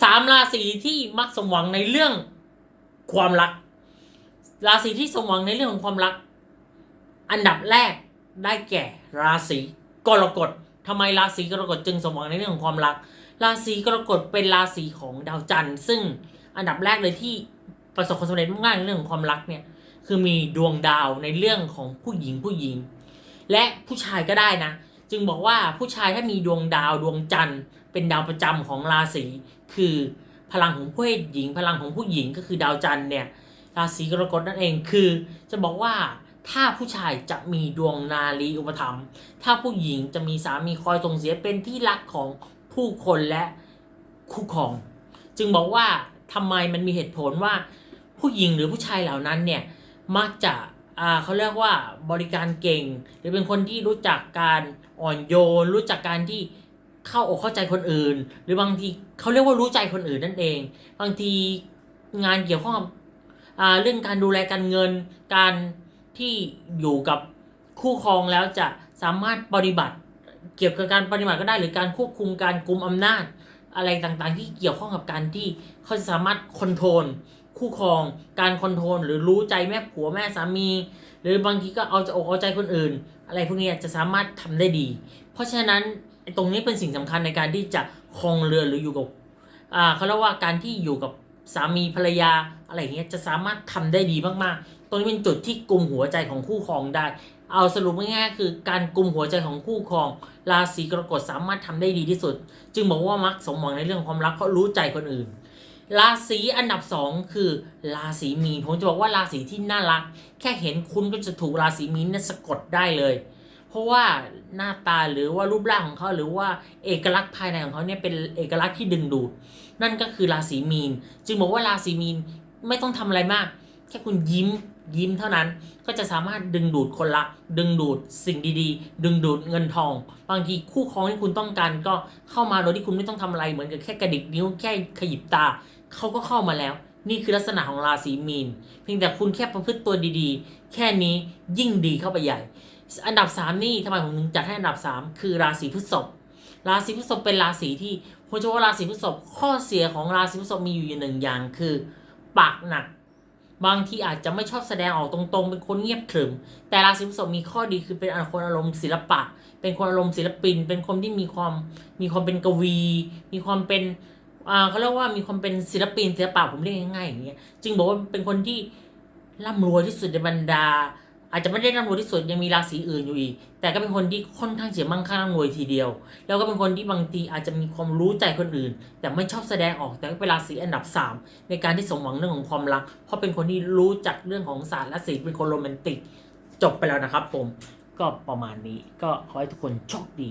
สามราศีที่มักสมหวังในเรื่องความรัก ราศีที่สมหวังในเรื่องของความรัก อันดับแรกได้แก่ราศีกรกฎทำไมราศีกรกฎจึงสมหวังในเรื่องของความรัก ราศีกรกฎเป็นราศีของดาวจันทร์ ซึ่งอันดับแรกเลยที่ประสบความสำเร็จมากๆในเรื่องของความรักเนี่ยคือมีดวงดาวในเรื่องของผู้หญิงผู้หญิง และผู้ชายก็ได้นะ จึงบอกว่าผู้ชายถ้ามีดวงดาวดวงจันทร์ เป็นดาวประจำของราศีคือพลังของเพศหญิง พลังของผู้หญิงก็คือดาวจันทร์เนี่ยราศีกรกฎนั่นเองคือ จะบอกว่าถ้าผู้ชายจะมีดวงนารีอุปถัมภ์ถ้าผู้หญิงจะมีสามีคอยส่งเสียเป็นที่รักของผู้คนและคู่ครอง จึงบอกว่าทำไมมันมีเหตุผลว่าผู้หญิงหรือผู้ชายเหล่านั้นเนี่ยมักจะอ่าเขาเรียกว่าบริการเก่ง หรือเป็นคนที่รู้จักการอ่อนโยน รู้จักการที่ เข้าอกเข้าใจคนอื่น หรือบางทีเขาเรียกว่ารู้ใจคนอื่นนั่นเอง บางทีงานเกี่ยวข้องกับอ่าเรื่องการดูแลการเงิน การที่อยู่กับคู่ครองแล้วจะสามารถปฏิบัติ เกี่ยวกับการปฏิบัติก็ได้หรือการควบคุมการกุมอำนาจ อะไรต่างๆ ที่เกี่ยวข้องกับการที่เขาจะสามารถคอนโทรลคู่ครอง การคอนโทรลหรือรู้ใจแม่ผัวแม่สามี หรือบางทีก็เอาจะอกเอาใจคนอื่น อะไรพวกนี้จะสามารถทำได้ดี เพราะฉะนั้น ตรงนี้เป็นสิ่งสำคัญในการที่จะครองเรือหรืออยู่กับอ่าเขาเรียกว่าการที่อยู่กับสามีภรรยาอะไรเงี้ยจะสามารถทำได้ดีมากๆ ตรงนี้เป็นจุดที่กลุ่มหัวใจของคู่ครองได้ เอาสรุปง่ายๆคือการกลุ่มหัวใจของคู่ครอง ราศีกรกฎสามารถทำได้ดีที่สุด จึงบอกว่ามักสมหวังในเรื่องความรักเพราะรู้ใจคนอื่น ราศีอันดับสองคือ ราศีมีนผมจะบอกว่าราศีที่น่ารัก แค่เห็นคุณก็จะถูกราศีมีนเนี่ยสะกดได้เลย เพราะว่าหน้าตาหรือว่ารูปร่างของเขาหรือว่าเอกลักษณ์ภายในของเขาเนี่ยเป็นเอกลักษณ์ที่ดึงดูด นั่นก็คือราศีมีน จึงบอกว่าราศีมีนไม่ต้องทำอะไรมาก แค่คุณยิ้มยิ้มเท่านั้นก็จะสามารถดึงดูดคนรัก ดึงดูดสิ่งดีๆ ดึงดูดเงินทอง บางทีคู่ครองที่คุณต้องการก็เข้ามาโดยที่คุณไม่ต้องทำอะไรเหมือนกับแค่กระดิกนิ้วแค่ขยิบตาเขาก็เข้ามาแล้ว นี่คือลักษณะของราศีมีน เพียงแต่คุณแค่ประพฤติตัวดีๆ แค่นี้ยิ่งดีเข้าไปใหญ่ อันดับสามนี่ทำไมผมถึงจัดให้อันดับสามคือราศีพฤษภราศีพฤษภเป็นราศีที่ผมจะว่าราศีพฤษภข้อเสียของราศีพฤษภมีอยู่อย่างหนึ่งอย่างคือปากหนัก บางทีอาจจะไม่ชอบแสดงออกตรงๆ เป็นคนเงียบขรึม แต่ราศีพฤษภมีข้อดีคือเป็นคนอารมณ์ศิลปะ เป็นคนอารมณ์ศิลปิน เป็นคนที่มีความมีความเป็นกวี มีความเป็นอ่าเขาเรียกว่ามีความเป็นศิลปินศิลปะผมเรียกง่ายๆอย่างเงี้ยจึงบอกว่าเป็นคนที่ร่ำรวยที่สุดในบรรดา อาจจะไม่ได้ร่ำรวยที่สุดยังมีราศีอื่นอยู่อีก แต่ก็เป็นคนที่ค่อนข้างเฉียมั่งคั่งร่ำรวยทีเดียว แล้วก็เป็นคนที่บางทีอาจจะมีความรู้ใจคนอื่น แต่ไม่ชอบแสดงออกแต่ก็เป็นราศีอันดับ 3 ในการที่สมหวังเรื่องของความรัก เพราะเป็นคนที่รู้จักเรื่องของศาสตร์และศิลป์เป็นคนโรแมนติก จบไปแล้วนะครับผมก็ประมาณนี้ก็ขอให้ทุกคนโชคดี